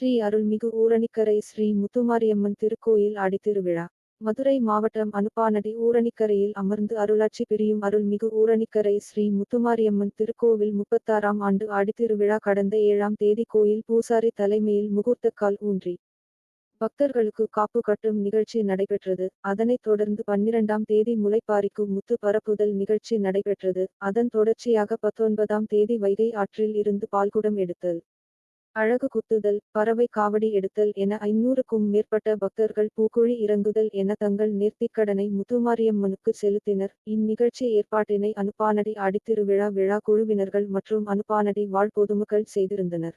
ஸ்ரீ அருள்மிகு ஊரணிக்கரை ஸ்ரீ முத்துமாரியம்மன் திருக்கோயில் ஆடித்திருவிழா. மதுரை மாவட்டம் அனுப்பானடி ஊரணிக்கரையில் அமர்ந்து அருளாட்சி பிரியும் அருள்மிகு ஊரணிக்கரை ஸ்ரீ முத்துமாரியம்மன் திருக்கோவில் முப்பத்தாறாம் ஆண்டு ஆடித்திருவிழா கடந்த ஏழாம் தேதி கோயில் பூசாரி தலைமையில் முகூர்த்தக்கால் ஊன்றி. பக்தர்களுக்கு காப்பு கட்டும் நிகழ்ச்சி நடைபெற்றது. அதனைத் தொடர்ந்து பன்னிரண்டாம் தேதி முளைப்பாரிக்கு முத்து பரப்புதல் நிகழ்ச்சி நடைபெற்றது. அதன் தொடர்ச்சியாக பத்தொன்பதாம் தேதி வைகை ஆற்றில் இருந்து பால்குடம் எடுத்தல். அழகு குத்துதல் பறவை காவடி எடுத்தல் என ஐநூறுக்கும் மேற்பட்ட பக்தர்கள் பூக்குழி இறங்குதல் என தங்கள் நேர்த்திக்கடனை முத்துமாரியம்மனுக்கு செலுத்தினர். இந்நிகழ்ச்சி ஏற்பாட்டினை அனுப்பானடி ஆடித்திருவிழா விழா குழுவினர்கள் மற்றும் அனுப்பானடி வாழ் பொதுமக்கள் செய்திருந்தனர்.